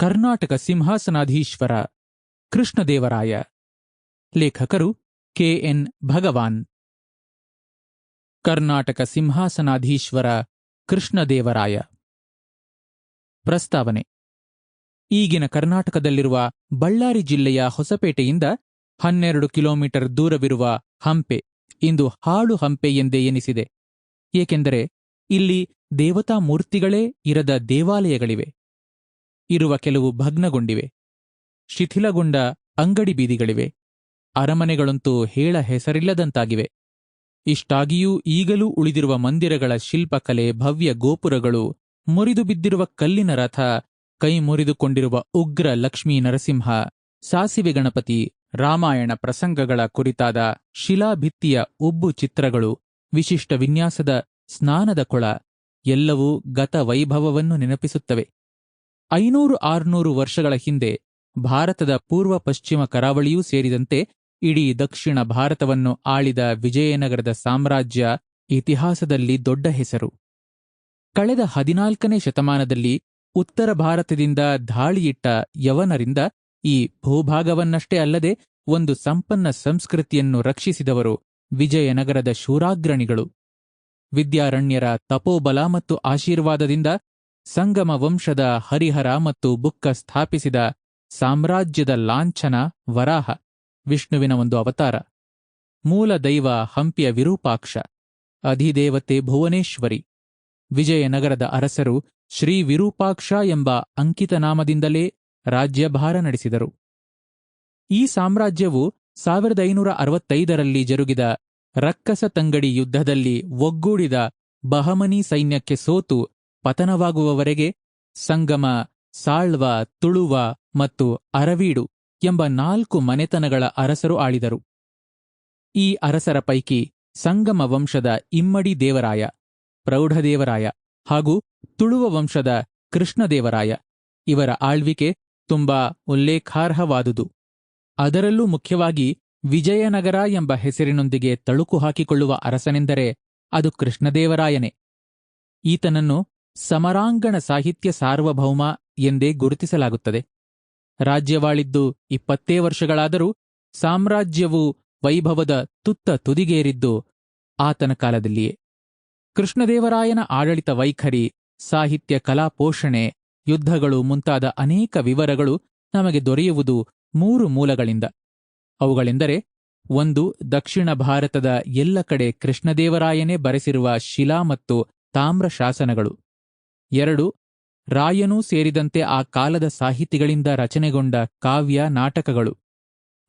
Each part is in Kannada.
ಕರ್ನಾಟಕ ಸಿಂಹಾಸನಾಧೀಶ್ವರ, ಕೃಷ್ಣದೇವರಾಯ. ಲೇಖಕರು ಕೆಎನ್ ಭಗವಾನ್. ಕರ್ನಾಟಕ ಸಿಂಹಾಸನಾಧೀಶ್ವರ, ಕೃಷ್ಣದೇವರಾಯ. ಪ್ರಸ್ತಾವನೆ. ಈಗಿನ ಕರ್ನಾಟಕದಲ್ಲಿರುವ ಬಳ್ಳಾರಿ ಜಿಲ್ಲೆಯ ಹೊಸಪೇಟೆಯಿಂದ ಹನ್ನೆರಡು ಕಿಲೋಮೀಟರ್ ದೂರವಿರುವ ಹಂಪೆ, ಇಂದು ಹಾಳು ಹಂಪೆ ಎಂದೇ ಎನಿಸಿದೆ. ಏಕೆಂದರೆ ಇಲ್ಲಿ ದೇವತಾ ಮೂರ್ತಿಗಳೇ ಇರದ ದೇವಾಲಯಗಳಿವೆ. ಇರುವ ಕೆಲವು ಭಗ್ನಗೊಂಡಿವೆ. ಶಿಥಿಲಗೊಂಡ ಅಂಗಡಿ ಬೀದಿಗಳಿವೆ. ಅರಮನೆಗಳಂತೂ ಹೇಳ ಹೆಸರಿಲ್ಲದಂತಾಗಿವೆ. ಇಷ್ಟಾಗಿಯೂ ಈಗಲೂ ಉಳಿದಿರುವ ಮಂದಿರಗಳ ಶಿಲ್ಪಕಲೆ, ಭವ್ಯ ಗೋಪುರಗಳು ಮುರಿದು ಬಿದ್ದಿರುವ ಕಲ್ಲಿನ ರಥ, ಕೈ ಮುರಿದುಕೊಂಡಿರುವ ಉಗ್ರ ಲಕ್ಷ್ಮೀ ನರಸಿಂಹ, ಸಾಸಿವೆ ಗಣಪತಿ, ರಾಮಾಯಣ ಪ್ರಸಂಗಗಳ ಕುರಿತಾದ ಶಿಲಾಭಿತ್ತಿಯ ಉಬ್ಬು ಚಿತ್ರಗಳು, ವಿಶಿಷ್ಟ ವಿನ್ಯಾಸದ ಸ್ನಾನದ ಕೊಳ, ಎಲ್ಲವೂ ಗತ ವೈಭವವನ್ನು ನೆನಪಿಸುತ್ತವೆ. ಐನೂರು ಆರುನೂರು ವರ್ಷಗಳ ಹಿಂದೆ ಭಾರತದ ಪೂರ್ವ ಪಶ್ಚಿಮ ಕರಾವಳಿಯೂ ಸೇರಿದಂತೆ ಇಡೀ ದಕ್ಷಿಣ ಭಾರತವನ್ನು ಆಳಿದ ವಿಜಯನಗರದ ಸಾಮ್ರಾಜ್ಯ ಇತಿಹಾಸದಲ್ಲಿ ದೊಡ್ಡ ಹೆಸರು. ಕಳೆದ ಹದಿನಾಲ್ಕನೇ ಶತಮಾನದಲ್ಲಿ ಉತ್ತರ ಭಾರತದಿಂದ ಧಾಳಿಯಿಟ್ಟ ಯವನರಿಂದ ಈ ಭೂಭಾಗವನ್ನಷ್ಟೇ ಅಲ್ಲದೆ ಒಂದು ಸಂಪನ್ನ ಸಂಸ್ಕೃತಿಯನ್ನು ರಕ್ಷಿಸಿದವರು ವಿಜಯನಗರದ ಶೂರಾಗ್ರಣಿಗಳು. ವಿದ್ಯಾರಣ್ಯರ ತಪೋಬಲ ಮತ್ತು ಆಶೀರ್ವಾದದಿಂದ ಸಂಗಮ ವಂಶದ ಹರಿಹರ ಮತ್ತು ಬುಕ್ಕ ಸ್ಥಾಪಿಸಿದ ಸಾಮ್ರಾಜ್ಯದ ಲಾಂಛನ ವರಾಹ. ವಿಷ್ಣುವಿನ ಒಂದು ಅವತಾರ. ಮೂಲ ದೈವ ಹಂಪಿಯ ವಿರೂಪಾಕ್ಷ. ಅಧಿದೇವತೆ ಭುವನೇಶ್ವರಿ. ವಿಜಯನಗರದ ಅರಸರು ಶ್ರೀ ವಿರೂಪಾಕ್ಷ ಎಂಬ ಅಂಕಿತನಾಮದಿಂದಲೇ ರಾಜ್ಯಭಾರ ನಡೆಸಿದರು. ಈ ಸಾಮ್ರಾಜ್ಯವು ಸಾವಿರದ ಐನೂರ ಅರವತ್ತೈದರಲ್ಲಿ ಜರುಗಿದ ರಕ್ಕಸ ತಂಗಡಿ ಯುದ್ಧದಲ್ಲಿ ಒಗ್ಗೂಡಿದ ಬಹಮನಿ ಸೈನ್ಯಕ್ಕೆ ಸೋತು ಪತನವಾಗುವವರೆಗೆ ಸಂಗಮ, ಸಾಳ್ವ, ತುಳುವ ಮತ್ತು ಅರವೀಡು ಎಂಬ ನಾಲ್ಕು ಮನೆತನಗಳ ಅರಸರು ಆಳಿದರು. ಈ ಅರಸರ ಪೈಕಿ ಸಂಗಮ ವಂಶದ ಇಮ್ಮಡಿ ದೇವರಾಯ, ಪ್ರೌಢದೇವರಾಯ ಹಾಗೂ ತುಳುವ ವಂಶದ ಕೃಷ್ಣದೇವರಾಯ ಇವರ ಆಳ್ವಿಕೆ ತುಂಬಾ ಉಲ್ಲೇಖಾರ್ಹವಾದುದು. ಅದರಲ್ಲೂ ಮುಖ್ಯವಾಗಿ ವಿಜಯನಗರ ಎಂಬ ಹೆಸರಿನೊಂದಿಗೆ ತಳುಕು ಹಾಕಿಕೊಳ್ಳುವ ಅರಸನೆಂದರೆ ಅದು ಕೃಷ್ಣದೇವರಾಯನೇ. ಈತನನ್ನು ಸಮರಾಂಗಣ ಸಾಹಿತ್ಯ ಸಾರ್ವಭೌಮ ಎಂದೇ ಗುರುತಿಸಲಾಗುತ್ತದೆ. ರಾಜ್ಯವಾಳಿದ್ದು ಇಪ್ಪತ್ತೇ ವರ್ಷಗಳಾದರೂ ಸಾಮ್ರಾಜ್ಯವು ವೈಭವದ ತುತ್ತ ತುದಿಗೇರಿದ್ದು ಆತನ ಕಾಲದಲ್ಲಿಯೇ. ಕೃಷ್ಣದೇವರಾಯನ ಆಡಳಿತ ವೈಖರಿ, ಸಾಹಿತ್ಯ ಕಲಾ ಪೋಷಣೆ, ಯುದ್ಧಗಳು ಮುಂತಾದ ಅನೇಕ ವಿವರಗಳು ನಮಗೆ ದೊರೆಯುವುದು ಮೂರು ಮೂಲಗಳಿಂದ. ಅವುಗಳೆಂದರೆ ಒಂದು, ದಕ್ಷಿಣ ಭಾರತದ ಎಲ್ಲ ಕಡೆ ಕೃಷ್ಣದೇವರಾಯನೇ ಬರೆಸಿರುವ ಶಿಲಾ ಮತ್ತು ತಾಮ್ರ ಶಾಸನಗಳು. ಎರಡು, ರಾಯನೂ ಸೇರಿದಂತೆ ಆ ಕಾಲದ ಸಾಹಿತಿಗಳಿಂದ ರಚನೆಗೊಂಡ ಕಾವ್ಯ ನಾಟಕಗಳು.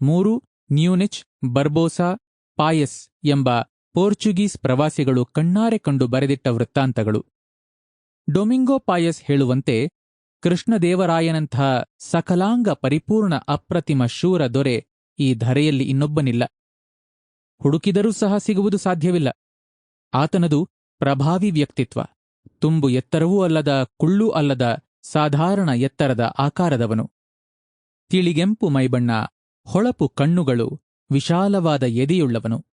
ಮೂರು ನ್ಯೂನಿಚ್ ಬರ್ಬೋಸಾ, ಪಾಯಸ್ ಎಂಬ ಪೋರ್ಚುಗೀಸ್ ಪ್ರವಾಸಿಗಳು ಕಣ್ಣಾರೆ ಕಂಡು ಬರೆದಿಟ್ಟ ವೃತ್ತಾಂತಗಳು. ಡೊಮಿಂಗೋ ಪಾಯಸ್ ಹೇಳುವಂತೆ, ಕೃಷ್ಣದೇವರಾಯನಂಥ ಸಕಲಾಂಗ ಪರಿಪೂರ್ಣ ಅಪ್ರತಿಮ ಶೂರ ದೊರೆ ಈ ಧರೆಯಲ್ಲಿ ಇನ್ನೊಬ್ಬನಿಲ್ಲ. ಹುಡುಕಿದರೂ ಸಹ ಸಿಗುವುದು ಸಾಧ್ಯವಿಲ್ಲ. ಆತನದು ಪ್ರಭಾವಿ ವ್ಯಕ್ತಿತ್ವ. ತುಂಬು ಎತ್ತರವೂ ಅಲ್ಲದ ಕುಳ್ಳೂ ಅಲ್ಲದ ಸಾಧಾರಣ ಎತ್ತರದ ಆಕಾರದವನು. ತಿಳಿಗೆಂಪು ಮೈಬಣ್ಣ, ಹೊಳಪು ಕಣ್ಣುಗಳು, ವಿಶಾಲವಾದ ಎದೆಯುಳ್ಳವನು.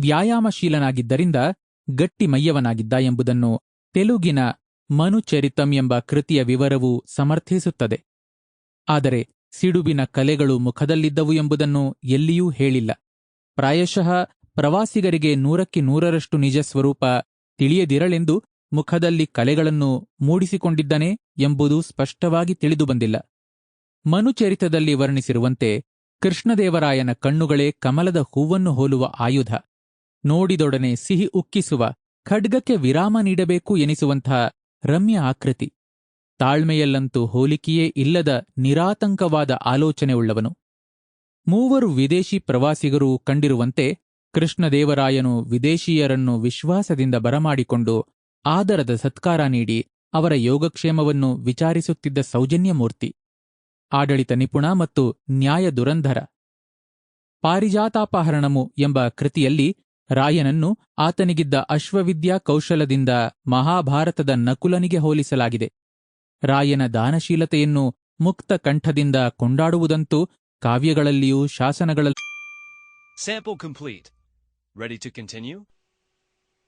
ವ್ಯಾಯಾಮಶೀಲನಾಗಿದ್ದರಿಂದ ಗಟ್ಟಿ ಮೈಯವನಾಗಿದ್ದ ಎಂಬುದನ್ನು ತೆಲುಗಿನ ಮನುಚರಿತಂ ಎಂಬ ಕೃತಿಯ ವಿವರವು ಸಮರ್ಥಿಸುತ್ತದೆ. ಆದರೆ ಸಿಡುಬಿನ ಕಲೆಗಳು ಮುಖದಲ್ಲಿದ್ದವು ಎಂಬುದನ್ನು ಎಲ್ಲಿಯೂ ಹೇಳಿಲ್ಲ. ಪ್ರಾಯಶಃ ಪ್ರವಾಸಿಗರಿಗೆ ನೂರಕ್ಕೆ ನೂರರಷ್ಟು ನಿಜ ಸ್ವರೂಪ ತಿಳಿಯದಿರಲೆಂದು ಮುಖದಲ್ಲಿ ಕಲೆಗಳನ್ನು ಮೂಡಿಸಿಕೊಂಡಿದ್ದನೆ ಎಂಬುದು ಸ್ಪಷ್ಟವಾಗಿ ತಿಳಿದುಬಂದಿಲ್ಲ. ಮನುಚರಿತದಲ್ಲಿ ವರ್ಣಿಸಿರುವಂತೆ ಕೃಷ್ಣದೇವರಾಯನ ಕಣ್ಣುಗಳೇ ಕಮಲದ ಹೂವನ್ನು ಹೋಲುವ ಆಯುಧ. ನೋಡಿದೊಡನೆ ಸಿಹಿ ಉಕ್ಕಿಸುವ, ಖಡ್ಗಕ್ಕೆ ವಿರಾಮ ನೀಡಬೇಕು ಎನಿಸುವಂಥ ರಮ್ಯ ಆಕೃತಿ. ತಾಳ್ಮೆಯಲ್ಲಂತೂ ಹೋಲಿಕೆಯೇ ಇಲ್ಲದ ನಿರಾತಂಕವಾದ ಆಲೋಚನೆ ಉಳ್ಳವನು ಮೂವರು ವಿದೇಶಿ ಪ್ರವಾಸಿಗರು ಕಂಡಿರುವಂತೆ ಕೃಷ್ಣದೇವರಾಯನು ವಿದೇಶೀಯರನ್ನು ವಿಶ್ವಾಸದಿಂದ ಬರಮಾಡಿಕೊಂಡು ಆದರದ ಸತ್ಕಾರ ನೀಡಿ ಅವರ ಯೋಗಕ್ಷೇಮವನ್ನು ವಿಚಾರಿಸುತ್ತಿದ್ದ ಸೌಜನ್ಯಮೂರ್ತಿ, ಆಡಳಿತ ನಿಪುಣ ಮತ್ತು ನ್ಯಾಯ ದುರಂಧರ. ಪಾರಿಜಾತಾಪಹರಣಮು ಎಂಬ ಕೃತಿಯಲ್ಲಿ ರಾಯನನ್ನು ಆತನಿಗಿದ್ದ ಅಶ್ವವಿದ್ಯಾ ಕೌಶಲದಿಂದ ಮಹಾಭಾರತದ ನಕುಲನಿಗೆ ಹೋಲಿಸಲಾಗಿದೆ. ರಾಯನ ದಾನಶೀಲತೆಯನ್ನು ಮುಕ್ತ ಕಂಠದಿಂದ ಕೊಂಡಾಡುವುದಂತೂ ಕಾವ್ಯಗಳಲ್ಲಿಯೂ ಶಾಸನಗಳಲ್ಲಿ